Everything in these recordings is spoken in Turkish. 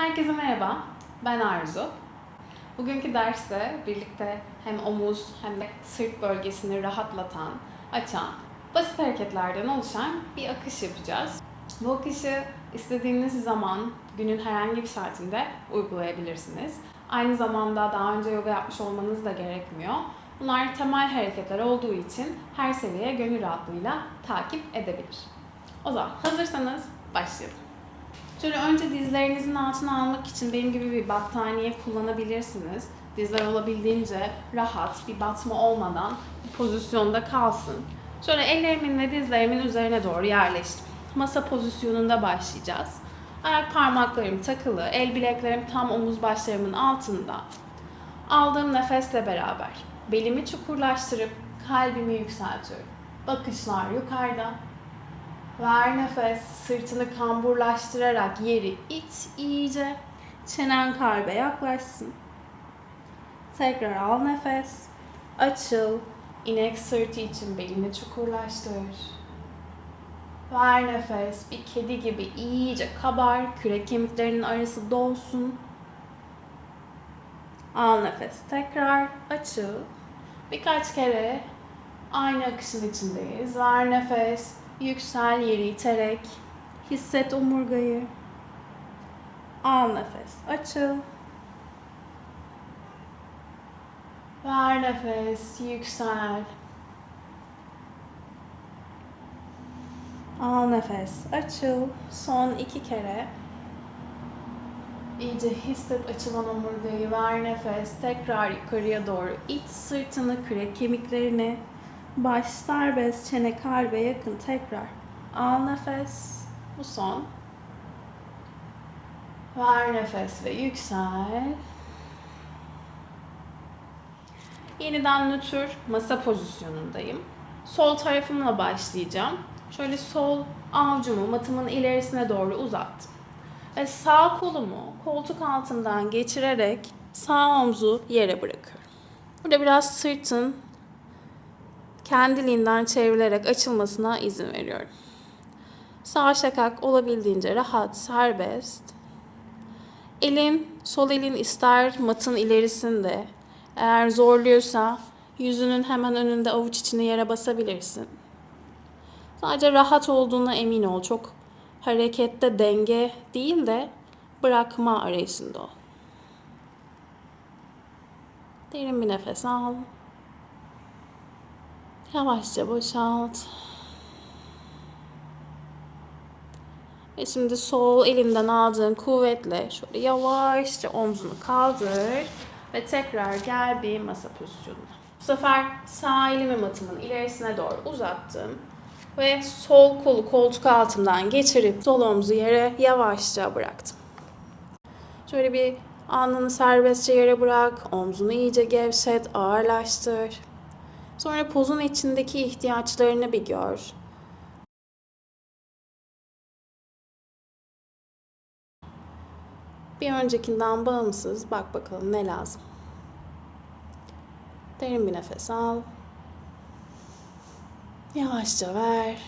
Herkese merhaba, ben Arzu. Bugünkü derste birlikte hem omuz hem de sırt bölgesini rahatlatan, açan, basit hareketlerden oluşan bir akış yapacağız. Bu akışı istediğiniz zaman günün herhangi bir saatinde uygulayabilirsiniz. Aynı zamanda daha önce yoga yapmış olmanız da gerekmiyor. Bunlar temel hareketler olduğu için her seviye gönül rahatlığıyla takip edebilir. O zaman hazırsanız başlayalım. Şöyle önce dizlerinizin altına almak için benim gibi bir battaniye kullanabilirsiniz. Dizler olabildiğince rahat, bir batma olmadan pozisyonda kalsın. Şöyle ellerimin ve dizlerimin üzerine doğru yerleştim. Masa pozisyonunda başlayacağız. Ayak parmaklarım takılı, el bileklerim tam omuz başlarımın altında. Aldığım nefesle beraber belimi çukurlaştırıp kalbimi yükseltiyorum. Bakışlar yukarıda, Ver nefes, sırtını kamburlaştırarak yeri iç iyice. Çenen kalbe yaklaşsın. Tekrar al nefes. Açıl. İnek sırtı için belini çukurlaştır. Ver nefes. Bir kedi gibi iyice kabar. Kürek kemiklerinin arası dolsun. Al nefes. Tekrar açıl. Birkaç kere aynı akışın içindeyiz. Ver nefes. Yüksel yeri iterek. Hisset omurgayı. Al nefes. Açıl. Ver nefes. Yüksel. Al nefes. Açıl. Son iki kere. İyice hisset açılan omurgayı. Ver nefes. Tekrar yukarıya doğru. İç sırtını, kürek kemiklerini. Baş serbest, çene kalbe yakın tekrar. Al nefes. Bu son. Ver nefes ve yüksel. Yeniden nötr masa pozisyonundayım. Sol tarafımla başlayacağım. Şöyle sol avucumu matımın ilerisine doğru uzattım. Ve sağ kolumu koltuk altından geçirerek sağ omzu yere bırakıyorum. Burada biraz sırtın kendiliğinden çevrilerek açılmasına izin veriyorum. Sağ şakak olabildiğince rahat, serbest. Elim, sol elin ister matın ilerisinde. Eğer zorluyorsa yüzünün hemen önünde avuç içini yere basabilirsin. Sadece rahat olduğuna emin ol. Çok harekette denge değil de bırakma arayışında ol. Derin bir nefes al. Yavaşça boşalt. Ve şimdi sol elinden aldığın kuvvetle şöyle yavaşça omzunu kaldır ve tekrar gel bir masa pozisyonuna. Bu sefer sağ elimi matımın ilerisine doğru uzattım ve sol kolu koltuk altından geçirip sol omzu yere yavaşça bıraktım. Şöyle bir alnını serbestçe yere bırak, omzunu iyice gevşet, ağırlaştır. Sonra pozun içindeki ihtiyaçlarını bir gör. Bir öncekinden bağımsız bak bakalım ne lazım. Derin bir nefes al. Yavaşça ver.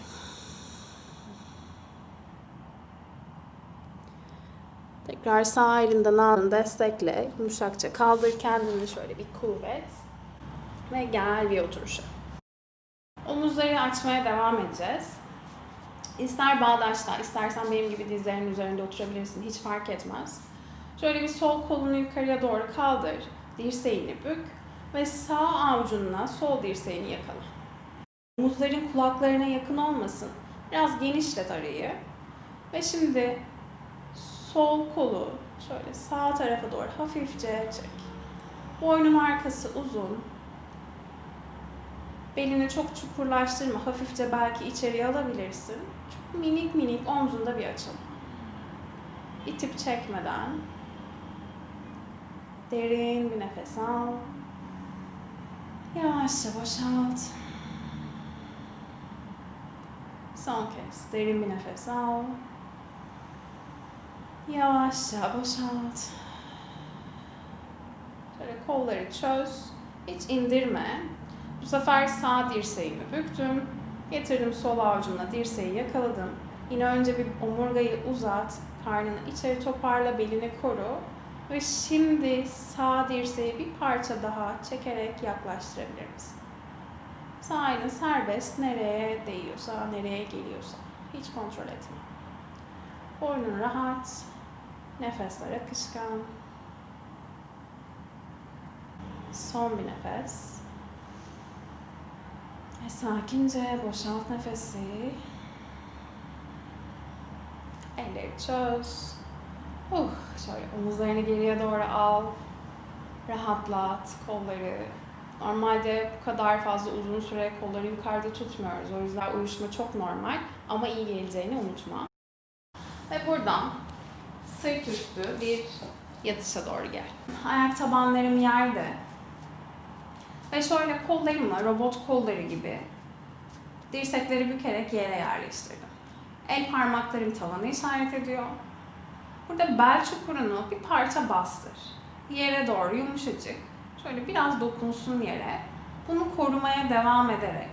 Tekrar sağ elinden aldın destekle. Yumuşakça kaldır kendini şöyle bir kuvvet. Ve gel bir oturuşa. Omuzları açmaya devam edeceğiz. İster bağdaşta, istersen benim gibi dizlerin üzerinde oturabilirsin. Hiç fark etmez. Şöyle bir sol kolunu yukarıya doğru kaldır. Dirseğini bük ve sağ avucunla sol dirseğini yakala. Omuzların kulaklarına yakın olmasın. Biraz genişlet arayı. Ve şimdi sol kolu şöyle sağ tarafa doğru hafifçe çek. Boynun arkası uzun. Belini çok çukurlaştırma. Hafifçe belki içeriye alabilirsin. Çok minik minik omzunda bir açılma. İtip çekmeden. Derin bir nefes al. Yavaşça boşalt. Son kez derin bir nefes al. Yavaşça boşalt. Şöyle kolları çöz. Hiç indirme. Bu sefer sağ dirseğimi büktüm. Getirdim sol avucumla dirseği yakaladım. Yine önce bir omurgayı uzat. Karnını içeri toparla, belini koru. Ve şimdi sağ dirseği bir parça daha çekerek yaklaştırabilir misin? Sağ elin serbest, nereye değiyorsa, nereye geliyorsa. Hiç kontrol etme. Boynun rahat, nefesler akışkan. Son bir nefes. Ve sakince boşalt nefesi. Elleri çöz. Uh, şöyle omuzlarını geriye doğru al. Rahatlat kolları. Normalde bu kadar fazla uzun süre kolları yukarıda tutmuyoruz. O yüzden uyuşma çok normal ama iyi geleceğini unutma. Ve buradan sırt üstü bir yatışa doğru gel. Ayak tabanlarım yerde. Ve şöyle kollarımla robot kolları gibi dirsekleri bükerek yere yerleştirdim. El parmaklarım tavanı işaret ediyor. Burada bel çukurunu bir parça bastır. Yere doğru yumuşacık. Şöyle biraz dokunsun yere. Bunu korumaya devam ederek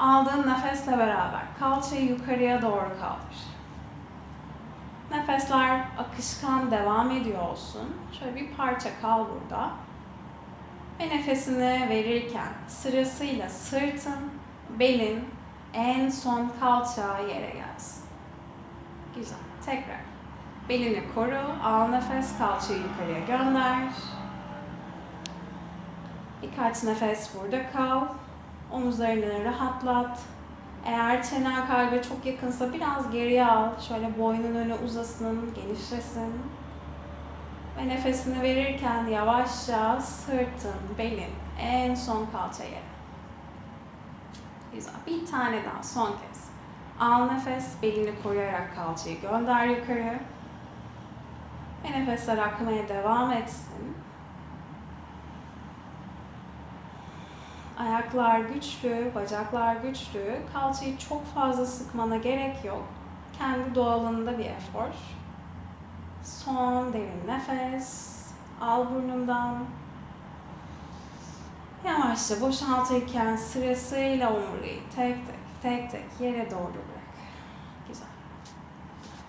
aldığın nefesle beraber kalçayı yukarıya doğru kaldır. Nefesler akışkan devam ediyor olsun. Şöyle bir parça kal burada. Ve nefesini verirken sırasıyla sırtın, belin, en son kalça yere gelsin. Güzel. Tekrar. Belini koru. Al nefes. Kalçayı yukarıya gönder. Birkaç nefes burada kal. Omuzlarını rahatlat. Eğer çenen kalbe çok yakınsa biraz geriye al. Şöyle boynun önü uzasın, genişlesin. Ve nefesini verirken yavaşça sırtın, belin, en son kalça yere. Güzel. Bir tane daha son kez. Al nefes, belini koruyarak kalçayı gönder yukarı. Ve nefesler akmaya devam etsin. Ayaklar güçlü, bacaklar güçlü. Kalçayı çok fazla sıkmana gerek yok. Kendi doğalında bir efor. Son derin nefes. Al burnundan. Yavaşça boşaltırken sırasıyla omurgayı tek tek tek tek yere doğru bırak. Güzel.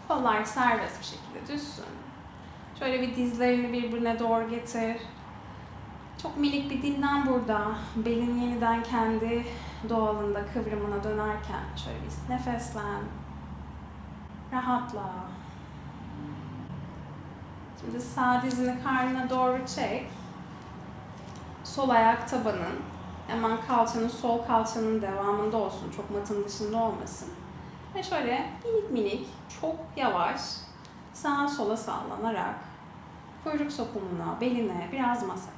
Kollar serbest bir şekilde düşsün. Şöyle bir dizlerini birbirine doğru getir. Çok minik bir dinlen burada. Belin yeniden kendi doğalında kıvrımına dönerken şöyle bir nefeslen. Rahatla. Şimdi sağ dizini karnına doğru çek. Sol ayak tabanın hemen kalçanın sol kalçanın devamında olsun. Çok matın dışında olmasın. Ve şöyle minik minik, çok yavaş sağa sola sallanarak kuyruk sokumuna, beline biraz masaj.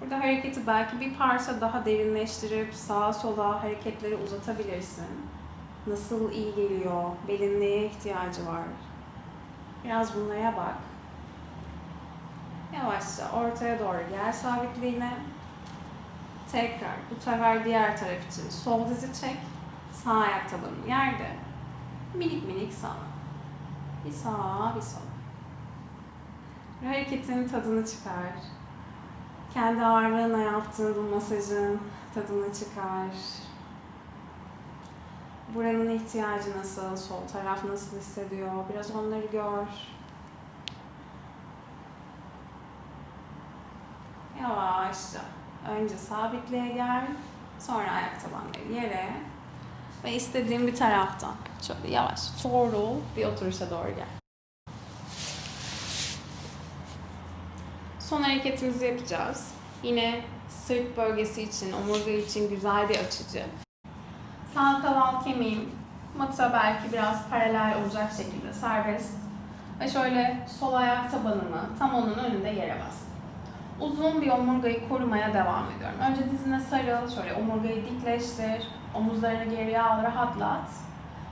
Burada hareketi belki bir parça daha derinleştirip sağa sola hareketleri uzatabilirsin. Nasıl iyi geliyor, belin neye ihtiyacı var? Biraz bunlara bak. Yavaşça ortaya doğru gel sabitliğine. Tekrar bu sefer diğer taraf için sol dizi çek. Sağ ayak tabanın yerde. Minik minik sağ. Bir sağa bir sola. Hareketin tadını çıkar. Kendi ağırlığına yaptığın bu masajın tadını çıkar. Buranın ihtiyacı nasıl, sol taraf nasıl hissediyor, biraz onları gör. Yavaşça. Önce sabitliğe gel, sonra ayak tabanları yere ve istediğin bir taraftan şöyle yavaş doğru bir oturuşa doğru gel. Son hareketimizi yapacağız. Yine sırt bölgesi için, omurga için güzel bir açıcı. Sağ kaval kemiğim mata belki biraz paralel olacak şekilde serbest. Ve şöyle sol ayak tabanımı tam onun önünde yere bastım. Uzun bir omurgayı korumaya devam ediyorum. Önce dizine sarıl, şöyle omurgayı dikleştir, omuzlarını geriye al, rahatlat.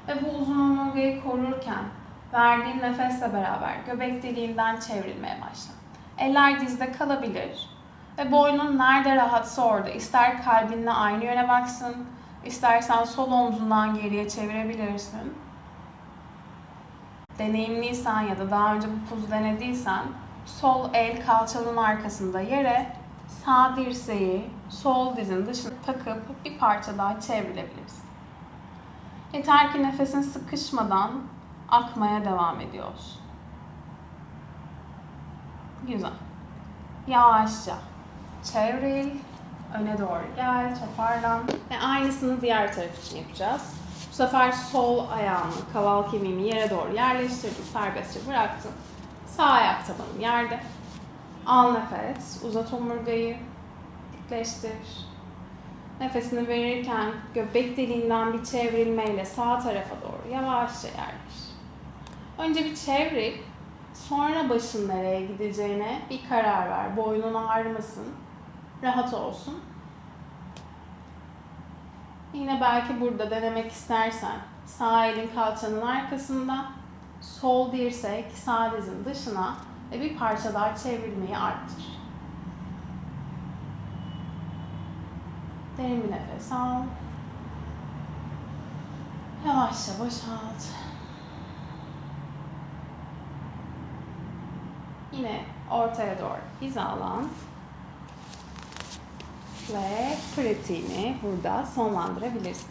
Ve bu uzun omurgayı korurken verdiğin nefesle beraber göbek deliğinden çevrilmeye başla. Eller dizde kalabilir. Ve boynun nerede rahatsa orada. İster kalbinle aynı yöne baksın, istersen sol omzundan geriye çevirebilirsin. Deneyimliysen ya da daha önce bu pozu denediysen sol el kalçanın arkasında yere sağ dirseği sol dizin dışına takıp bir parça daha çevrilebilirsin. Yeter ki nefesin sıkışmadan akmaya devam ediyorsun. Güzel. Yavaşça çevril, öne doğru gel, toparlan. Ve aynısını diğer taraf için yapacağız. Bu sefer sol ayağını, kaval kemiğini yere doğru yerleştirdin, serbestçe bıraktın. Sağ ayak tabanın yerde. Al nefes, uzat omurgayı, dikleştir. Nefesini verirken göbek deliğinden bir çevrilmeyle sağ tarafa doğru yavaşça yerleş. Önce bir çevril, sonra başın nereye gideceğine bir karar ver. Boynun ağrımasın, rahat olsun. Yine belki burada denemek istersen sağ elin kalçanın arkasında, sol dirsek sağ dizin dışına ve bir parça daha çevirmeyi arttır. Derin bir nefes al. Yavaşça boşalt. Yine ortaya doğru hizalan. Ve pratiğini burada sonlandırabilirsin.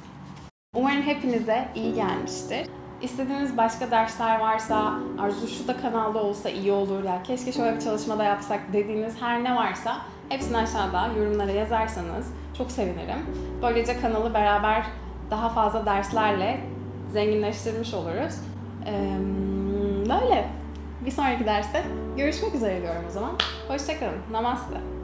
Umarım hepinize iyi gelmiştir. İstediğiniz başka dersler varsa, Arzu şu da kanalda olsa iyi olur ya, keşke şöyle bir çalışmada yapsak dediğiniz her ne varsa hepsini aşağıda yorumlara yazarsanız çok sevinirim. Böylece kanalı beraber daha fazla derslerle zenginleştirmiş oluruz. Ee, Böyle. Bir sonraki derste görüşmek üzere diyorum o zaman. Hoşçakalın. Namaste.